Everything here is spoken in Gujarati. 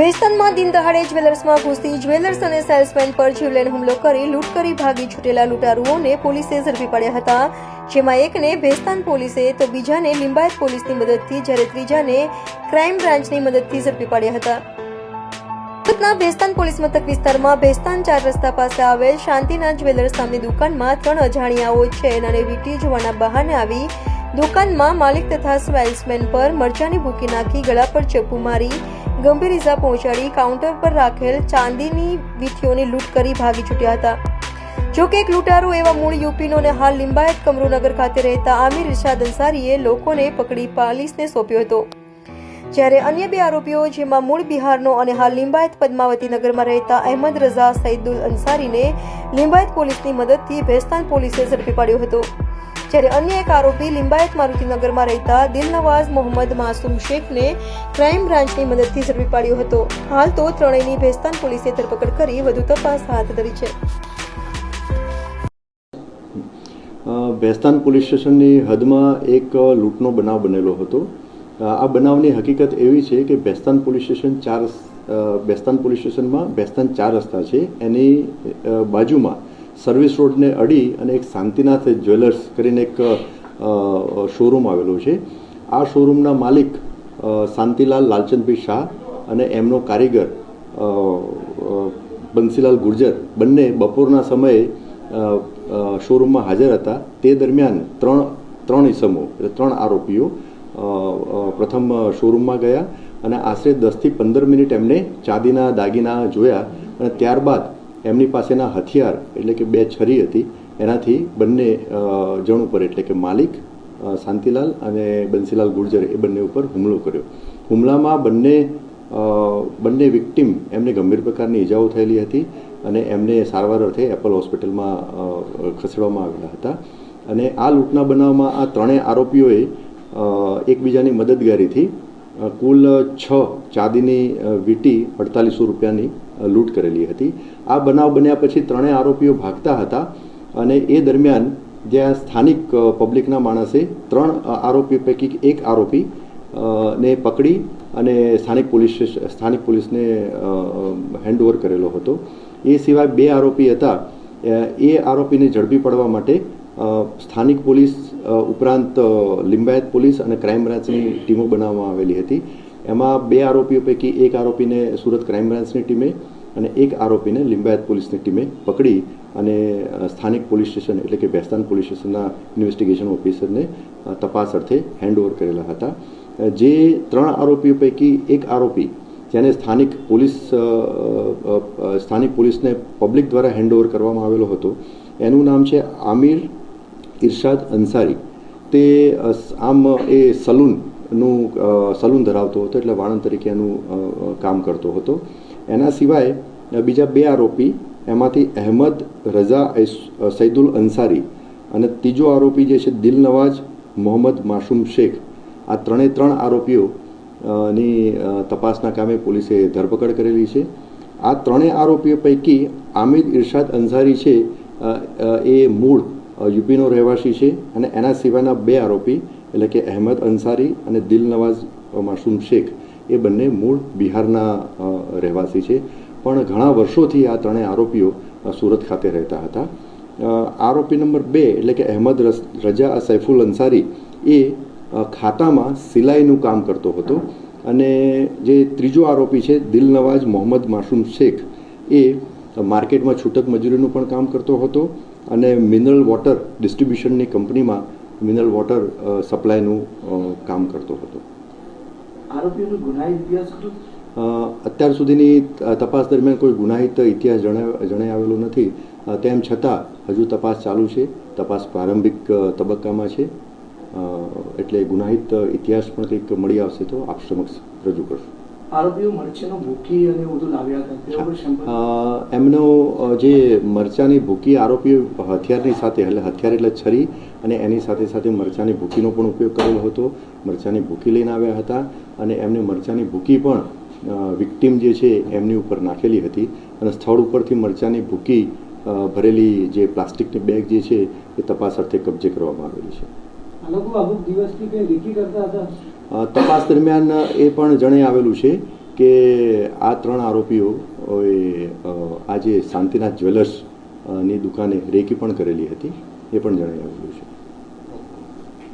ભેસ્તાનમાં દિન દહાડે જ્વેલર્સમાં ઘૂસી જ્વેલર્સ અને સેલ્સમેન પર જીવલેણ હુમલો કરી લૂંટ કરી ભાગી છૂટેલા લૂંટારુઓને પોલીસે ઝડપી પાડ્યા હતા. જેમાં એકને ભેસ્તાન પોલીસે, તો બીજાને લિંબાયત પોલીસની મદદથી જ્યારે ત્રીજાને ક્રાઇમ બ્રાન્ચની મદદથી ઝડપી પાડ્યા હતા. સુરતના ભેસ્તાન પોલીસ મથક વિસ્તારમાં ભેસ્તાન ચાર રસ્તા પાસે આવેલ શાંતિનાથ જ્વેલર્સ નામની દુકાનમાં ત્રણ અજાણ્યાઓ ચેન અને વીંટી જોવાના બહાને આવી દુકાનમાં માલિક તથા સેલ્સમેન પર મરચાની ભૂકી નાખી, ગળા પર ચપ્પુ મારી, ગંભીર ઇજા પહોંચાડી, કાઉન્ટર પર રાખેલ ચાંદીની વીટીઓની લૂંટ કરી ભાગી છૂટ્યા હતા. જો કે એક લૂંટારો એવા મૂળ યુપીનો અને હાલ લિંબાયત કમરુનગર ખાતે રહેતા આમિર ઇરશાદ અંસારીએ લોકોને પકડી પોલીસને સોંપ્યો હતો. જ્યારે અન્ય બે આરોપીઓ, જેમાં મૂળ બિહારનો અને હાલ લિંબાયત પદ્માવતી નગરમાં રહેતા અહેમદ રઝા સૈદુલ અંસારીને લિંબાયત પોલીસની મદદથી ભેસ્તાન પોલીસે ઝડપી પાડ્યો હતો. જ્યારે અન્ય એક આરોપી લિંબાયત મારુતિનગરમાં રહેતા દિલનવાઝ મોહમ્મદ માસુમ શેખને ક્રાઇમ બ્રાન્ચની મદદથી ઝડપી પાડ્યો હતો. હાલ તો ત્રણેયની ભેસ્તાન પોલીસે ધરપકડ કરી વધુ તપાસ હાથ ધરી છે. ભેસ્તાન પોલીસ સ્ટેશનની હદમાં એક લૂંટનો બનાવ બનેલો હતો. આ બનાવની હકીકત એવી છે કે બેસ્તાન પોલીસ સ્ટેશન ચાર બેસ્તાન પોલીસ સ્ટેશનમાં બેસ્તાન ચાર રસ્તા છે. એની બાજુમાં સર્વિસ રોડને અડી અને એક શાંતિનાથ જ્વેલર્સ કરીને એક શોરૂમ આવેલો છે. આ શોરૂમના માલિક શાંતિલાલ લાલચંદભાઈ શાહ અને એમનો કારીગર બંસીલાલ ગુર્જર બંને બપોરના સમયે શોરૂમમાં હાજર હતા. તે દરમિયાન ત્રણ ત્રણ ઇસમો એટલે ત્રણ આરોપીઓ પ્રથમ શોરૂમમાં ગયા અને આશરે દસથી પંદર મિનિટ એમને ચાંદીના દાગીના જોયા અને ત્યારબાદ એમની પાસેના હથિયાર એટલે કે બે છરી હતી, એનાથી બંને જણ ઉપર એટલે કે માલિક શાંતિલાલ અને બંસીલાલ ગુર્જર એ બંને ઉપર હુમલો કર્યો. હુમલામાં બંને બંને વિક્ટિમ એમને ગંભીર પ્રકારની ઈજાઓ થયેલી હતી અને એમને સારવાર અર્થે એપલ હોસ્પિટલમાં ખસેડવામાં આવેલા હતા. અને આ લૂંટના બનાવમાં આ ત્રણેય આરોપીઓએ એકબીજાની મદદગારીથી કુલ છ ચાંદીની વીટી અડતાલીસો રૂપિયાની લૂંટ કરેલી હતી. આ બનાવ બન્યા પછી ત્રણેય આરોપીઓ ભાગતા હતા અને એ દરમિયાન જ્યાં સ્થાનિક પબ્લિકના માણસે ત્રણ આરોપી પૈકી એક આરોપી ને પકડી અને સ્થાનિક પોલીસ સ્થાનિક પોલીસને હેન્ડઓવર કરેલો હતો. એ સિવાય બે આરોપી હતા. એ આરોપીને ઝડપી પડવા માટે સ્થાનિક પોલીસ ઉપરાંત લિંબાયત પોલીસ અને ક્રાઇમ બ્રાન્ચની ટીમો બનાવવામાં આવેલી હતી. એમાં બે આરોપીઓ પૈકી એક આરોપીને સુરત ક્રાઇમ બ્રાન્ચની ટીમે અને એક આરોપીને લિંબાયત પોલીસની ટીમે પકડી અને સ્થાનિક પોલીસ સ્ટેશન એટલે કે ભેસ્તાન પોલીસ સ્ટેશનના ઇન્વેસ્ટિગેશન ઓફિસરને તપાસ અર્થે હેન્ડઓવર કરેલા હતા. જે ત્રણ આરોપીઓ પૈકી એક આરોપી જેને સ્થાનિક પોલીસ સ્થાનિક પોલીસને પબ્લિક દ્વારા હેન્ડઓવર કરવામાં આવેલો હતો, એનું નામ છે આમિર ઇરશાદ અંસારી તે આમ, એ સલૂનનું સલૂન ધરાવતો હતો એટલે વાણંદ તરીકે એનું કામ કરતો હતો. એના સિવાય બીજા બે આરોપી, એમાંથી અહેમદ રઝા સૈદુલ અંસારી અને ત્રીજો આરોપી જે છે દિલનવાજ મોહમ્મદ માસુમ શેખ. આ ત્રણે ત્રણ આરોપીઓ ની તપાસના કામે પોલીસે ધરપકડ કરેલી છે. આ ત્રણેય આરોપીઓ પૈકી આમિદ ઇરશાદ અંસારી છે એ મૂળ યુપીનો રહેવાસી છે અને એના સિવાયના બે આરોપી, એટલે કે અહેમદ અંસારી અને દિલનવાઝ માસુમ શેખ, એ બંને મૂળ બિહારના રહેવાસી છે. પણ ઘણા વર્ષોથી આ ત્રણેય આરોપીઓ સુરત ખાતે રહેતા હતા. આરોપી નંબર બે, એટલે કે અહેમદ રજા સૈફુલ અંસારી, એ ખાતામાં સિલાઈનું કામ કરતો હતો અને જે ત્રીજો આરોપી છે દિલનવાજ મોહમ્મદ માસુમ શેખ, એ માર્કેટમાં છૂટક મજૂરીનું પણ કામ કરતો હતો. અને મિનરલ વોટર ડિસ્ટ્રીબ્યુશનની કંપનીમાં મિનરલ વોટર સપ્લાયનું કામ કરતો હતો. અત્યાર સુધીની તપાસ દરમિયાન કોઈ ગુનાહિત ઇતિહાસ જણાઈ આવેલો નથી. તેમ છતાં હજુ તપાસ ચાલુ છે. તપાસ પ્રારંભિક તબક્કામાં છે. એટલે ગુનાહિત ઇતિહાસ પણ કંઈક મળી આવશે તો આપ સમક્ષ રજૂ કરશું. એમનો જે મરચાની ભૂકી આરોપીઓ હથિયારની સાથે, એટલે હથિયાર એટલે છરી, અને એની સાથે સાથે મરચાની ભૂકીનો પણ ઉપયોગ કરેલો હતો. મરચાની ભૂકી લઈને આવ્યા હતા અને એમને મરચાની ભૂકી પણ વિક્ટીમ જે છે એમની ઉપર નાખેલી હતી. અને સ્થળ ઉપરથી મરચાની ભૂકી ભરેલી જે પ્લાસ્ટિકની બેગ જે છે એ તપાસ અર્થે કબજે કરવામાં આવેલી છે. તપાસ દરમિયાન એ પણ જણાઈ આવેલું છે કે આ ત્રણ આરોપીઓ આજે શાંતિનાથ જ્વેલર્સની દુકાને રેકી પણ કરેલી હતી. એ પણ જણાઈ આવેલું છે.